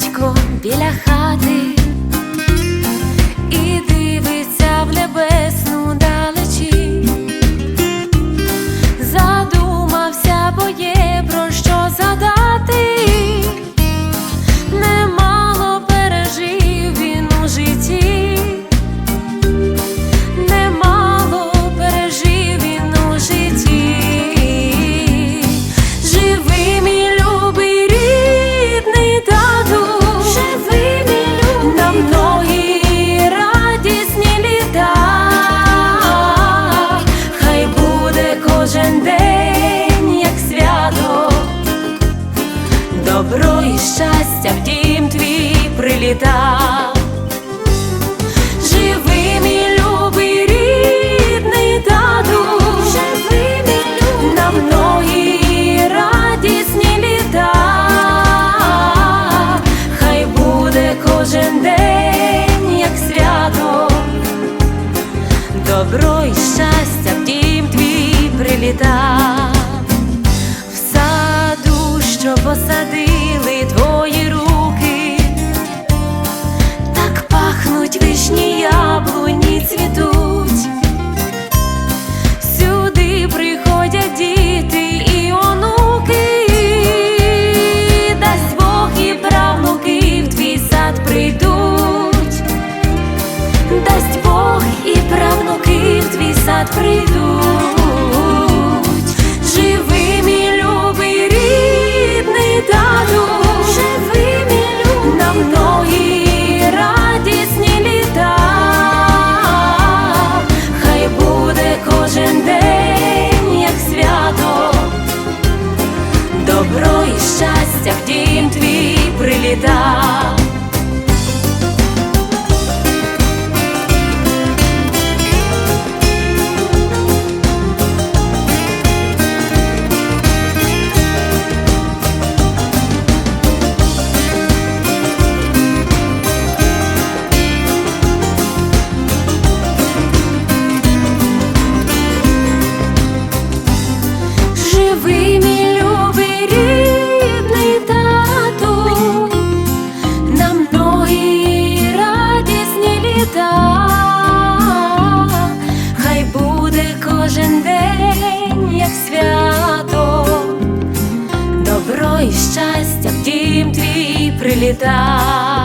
батько біля хати і дивиться в небесну. щастя в дім твій приліта, Живи, любий рідний тату, живи мій на многі радісні літа, хай буде кожен день, як свято, добро і щастя в дім твій прилітав. Що посадили прийдуть. Живи, мій рідний тату, живи, мій любий, на многі радісні літа. Хай буде кожен день, як свято, добро і щастя в дім твій приліта. Добро і щастя в дім твій приліта.